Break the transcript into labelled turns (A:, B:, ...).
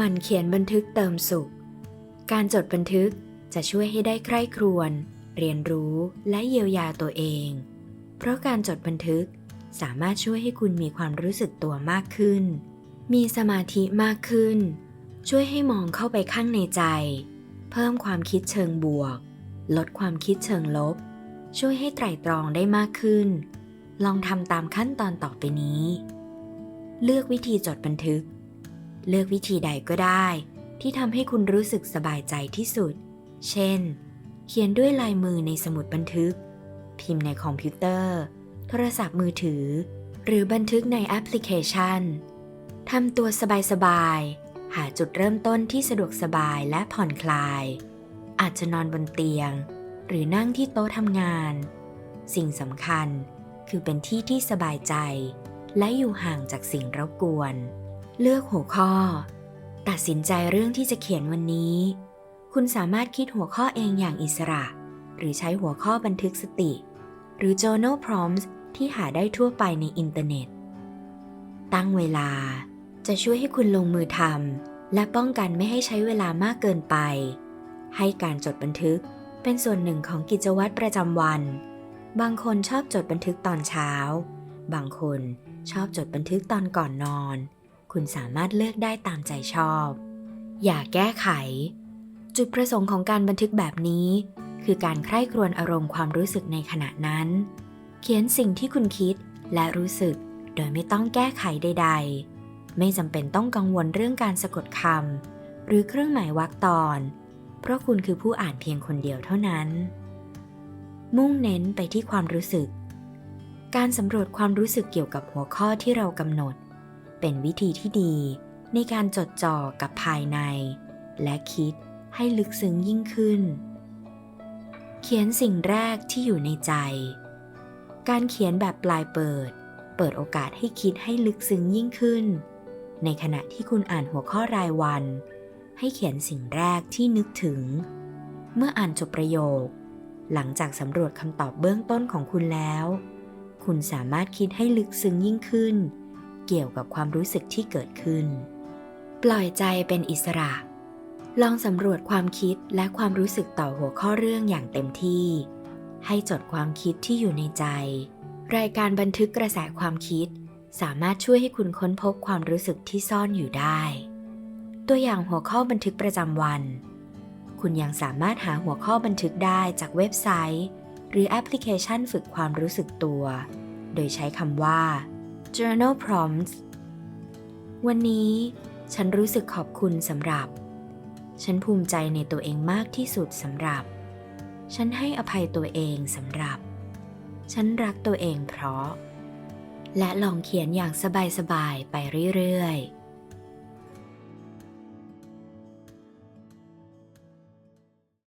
A: มันเขียนบันทึกเติมสุข การจดบันทึกจะช่วยให้ได้ใคร่ครวญเรียนรู้และเยียวยาตัวเอง เพราะการจดบันทึกสามารถช่วยให้คุณมีความรู้สึกตัวมากขึ้น มีสมาธิมากขึ้น ช่วยให้มองเข้าไปข้างในใจ เพิ่มความคิดเชิงบวก ลดความคิดเชิงลบ ช่วยให้ไตร่ตรองได้มากขึ้น ลองทำตามขั้นตอนต่อไปนี้ เลือกวิธีจดบันทึก เลือกวิธีใดก็ได้ ที่ทำให้คุณรู้สึกสบายใจที่สุด เช่น เขียนด้วยลายมือในสมุดบันทึก พิมพ์ในคอมพิวเตอร์ โทรศัพท์มือถือ หรือบันทึกในแอปพลิเคชันทำตัวสบายๆ หาจุดเริ่มต้นที่สะดวกสบายและผ่อนคลาย อาจจะนอนบนเตียง หรือนั่งที่โต๊ะทำงาน สิ่งสำคัญคือเป็นที่ที่สบายใจ และอยู่ห่างจากสิ่งรบกวน เลือกหัวข้อ ตัดสินใจเรื่องที่จะเขียนวันนี้ คุณสามารถคิดหัวข้อเองอย่างอิสระ หรือใช้หัวข้อบันทึกสติ หรือ journal prompts ที่หาได้ทั่วไปในอินเทอร์เน็ต ตั้งเวลาจะช่วยให้คุณลงมือทำและป้องกันไม่ให้ใช้เวลามากเกินไป ให้การจดบันทึกเป็นส่วนหนึ่งของกิจวัตรประจำวัน บางคนชอบจดบันทึกตอนเช้า บางคนชอบจดบันทึกตอนก่อนนอน คุณสามารถเลือกได้ตามใจชอบ อย่าแก้ไข จุดประสงค์ของการบันทึกแบบนี้ คือการใคร่ครวญอารมณ์ความรู้สึกในขณะนั้น เขียนสิ่งที่คุณคิดและรู้สึก โดยไม่ต้องแก้ไขใด ๆ ไม่จำเป็นต้องกังวลเรื่องการสะกดคำหรือเครื่องหมายวรรคตอน เพราะคุณคือผู้อ่านเพียงคนเดียวเท่านั้น มุ่งเน้นไปที่ความรู้สึกการสำรวจความรู้สึกเกี่ยวกับหัวข้อที่เรากำหนด เป็นวิธีที่ดีในการจดจ่อกับภายใน และคิดให้ลึกซึ้งยิ่งขึ้น เขียนสิ่งแรกที่อยู่ในใจ การเขียนแบบปลายเปิด เปิดโอกาสให้คิดให้ลึกซึ้งยิ่งขึ้น ในขณะที่คุณอ่านหัวข้อรายวัน ให้เขียนสิ่งแรกที่นึกถึง เมื่ออ่านจบประโยค หลังจากสำรวจคำตอบเบื้องต้นของคุณแล้ว คุณสามารถคิดให้ลึกซึ้งยิ่งขึ้น เกี่ยวกับความรู้สึกที่เกิดขึ้น ปล่อยใจเป็นอิสระ ลองสำรวจความคิดและความรู้สึกต่อหัวข้อเรื่องอย่างเต็มที่ ให้จดความคิดที่อยู่ในใจ รายการบันทึกกระแสความคิด สามารถช่วยให้คุณค้นพบความรู้สึกที่ซ่อนอยู่ได้ ตัวอย่างหัวข้อบันทึกประจำวัน คุณยังสามารถหาหัวข้อบันทึกได้จากเว็บไซต์ หรือแอปพลิเคชันฝึกความรู้สึกตัว โดยใช้คำว่า journal prompts วันนี้ฉันรู้สึกขอบคุณสำหรับ ฉันภูมิใจในตัวเองมากที่สุดสำหรับ ฉันให้อภัยตัวเองสำหรับ ฉันรักตัวเองเพราะ และลองเขียนอย่างสบายๆไปเรื่อยๆ